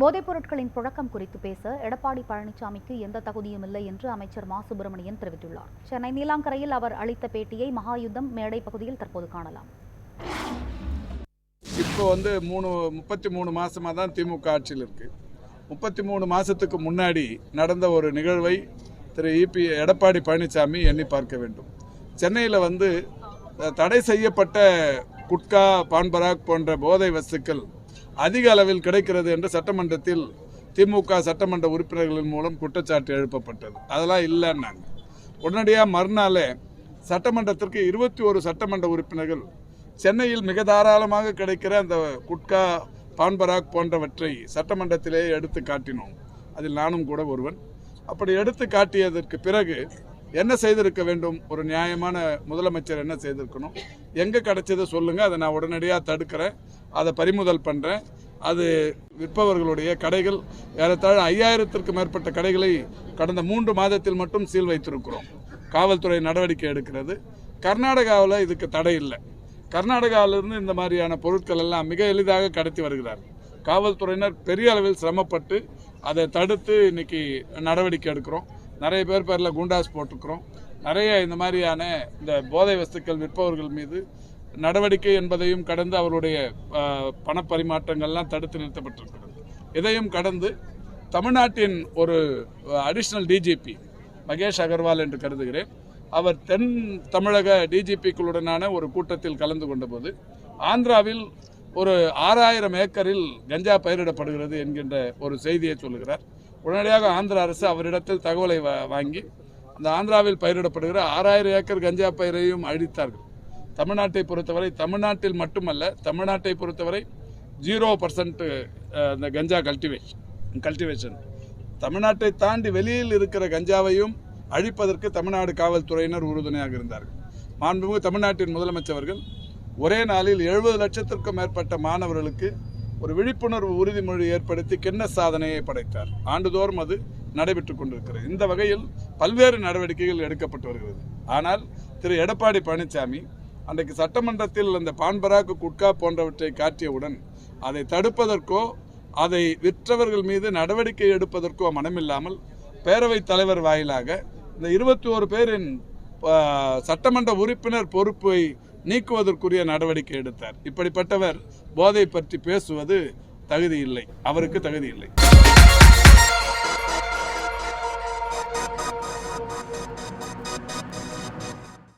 போதைப் பொருட்களின் புழக்கம் குறித்து பேச எடப்பாடி பழனிசாமிக்கு எந்த தகுதியும் இல்லை என்று அமைச்சர் மா. சுப்பிரமணியன் தெரிவித்துள்ளார். சென்னை நீலாங்கரையில் அவர் அளித்த பேட்டியை மகாயுத்தம் மேடை பகுதியில் தற்போது காணலாம். இப்போ வந்து மூணு முப்பத்தி மூணு மாசமாக தான் திமுக ஆட்சியில் இருக்கு. முப்பத்தி மூணு மாசத்துக்கு முன்னாடி நடந்த ஒரு நிகழ்வை திரு. இபி எடப்பாடி பழனிசாமி எண்ணி பார்க்க வேண்டும். சென்னையில் வந்து தடை செய்யப்பட்ட குட்கா பான்பராக் போன்ற போதை வஸ்துக்கள் அதிக அளவில் கிடைக்கிறது என்று சட்டமன்றத்தில் திமுக சட்டமன்ற உறுப்பினர்களின் மூலம் குற்றச்சாட்டு எழுப்பப்பட்டது. அதெல்லாம் இல்லைன்னாங்க. உடனடியாக மறுநாளே சட்டமன்றத்திற்கு இருபத்தி ஒரு சட்டமன்ற உறுப்பினர்கள் சென்னையில் மிக தாராளமாக கிடைக்கிற அந்த குட்கா பான்பராக் போன்றவற்றை சட்டமன்றத்திலேயே எடுத்து காட்டினோம். அதில் நானும் கூட ஒருவன். அப்படி எடுத்து காட்டியதற்கு பிறகு என்ன செய்திருக்க வேண்டும்? ஒரு நியாயமான முதலமைச்சர் என்ன செய்திருக்கணும்? எங்கே கிடைச்சதை சொல்லுங்கள் அதை நான் உடனடியாக தடுக்கிறேன். அதை பறிமுதல் பண்ணுறேன் அது விற்பவர்களுடைய கடைகள் ஏறத்தாழ ஐயாயிரத்திற்கு மேற்பட்ட கடைகளை கடந்த மூன்று மாதத்தில் மட்டும் சீல் வைத்திருக்கிறோம். காவல்துறை நடவடிக்கை எடுக்கிறது. கர்நாடகாவில் இதுக்கு தடை இல்லை. கர்நாடகாவிலிருந்து இந்த மாதிரியான பொருட்கள் எல்லாம் மிக எளிதாக கடத்தி வருகிறார் காவல்துறையினர் பெரிய அளவில் சிரமப்பட்டு அதை தடுத்து இன்னைக்கு நடவடிக்கை எடுக்கிறோம். நிறைய பேர் பேரில் குண்டாஸ் போட்டிருக்கிறோம் நிறைய இந்த மாதிரியான இந்த போதை வஸ்துக்கள் விற்பவர்கள் மீது நடவடிக்கை என்பதையும் கடந்து அவருடைய பணப்பரிமாற்றங்கள்லாம் தடுத்து நிறுத்தப்பட்டிருக்கிறது. இதையும் கடந்து தமிழ்நாட்டின் ஒரு அடிஷ்னல் டிஜிபி மகேஷ் அகர்வால் என்று கருதுகிறேன். அவர் தென் தமிழக டிஜிபிக்களுடனான ஒரு கூட்டத்தில் கலந்து கொண்டபோது ஆந்திராவில் ஒரு ஆறாயிரம் ஏக்கரில் கஞ்சா பயிரிடப்படுகிறது என்கின்ற ஒரு செய்தியை சொல்லுகிறார். உடனடியாக ஆந்திர அரசு அவரிடத்தில் தகவலை வாங்கி அந்த ஆந்திராவில் பயிரிடப்படுகிற ஆறாயிரம் ஏக்கர் கஞ்சா பயிரையும் அழித்தார்கள். தமிழ்நாட்டை பொறுத்தவரை தமிழ்நாட்டில் மட்டுமல்ல தமிழ்நாட்டை பொறுத்தவரை ஜீரோ பர்சன்ட் அந்த கஞ்சா கல்டிவேஷன் கல்டிவேஷன். தமிழ்நாட்டை தாண்டி வெளியில் இருக்கிற கஞ்சாவையும் அழிப்பதற்கு தமிழ்நாடு காவல்துறையினர் உறுதுணையாக இருந்தார்கள். மாண்புமிகு தமிழ்நாட்டின் முதலமைச்சர்கள் ஒரே நாளில் எழுபது லட்சத்திற்கும் மேற்பட்ட மாணவர்களுக்கு ஒரு விழிப்புணர்வு உறுதிமொழி ஏற்படுத்தி கிண்ண சாதனையை படைத்தார். ஆண்டுதோறும் அது நடைபெற்றுக் கொண்டிருக்கிறது. இந்த வகையில் பல்வேறு நடவடிக்கைகள் எடுக்கப்பட்டு வருகிறது. ஆனால் திரு. எடப்பாடி பழனிசாமி அன்றைக்கு சட்டமன்றத்தில் அந்த பான்பராக்கு குட்கா போன்றவற்றை காட்டியவுடன் அதை தடுப்பதற்கோ அதை விற்றவர்கள் மீது நடவடிக்கை எடுப்பதற்கோ மனமில்லாமல் பேரவைத் தலைவர் வாயிலாக இந்த இருபத்தி ஓரு பேரின் சட்டமன்ற உறுப்பினர் பொறுப்பை நீக்குவதற்குரிய நடவடிக்கை எடுத்தார். இப்படிப்பட்டவர் போதை பற்றி பேசுவது தகுதி இல்லை. அவருக்கு தகுதி இல்லை.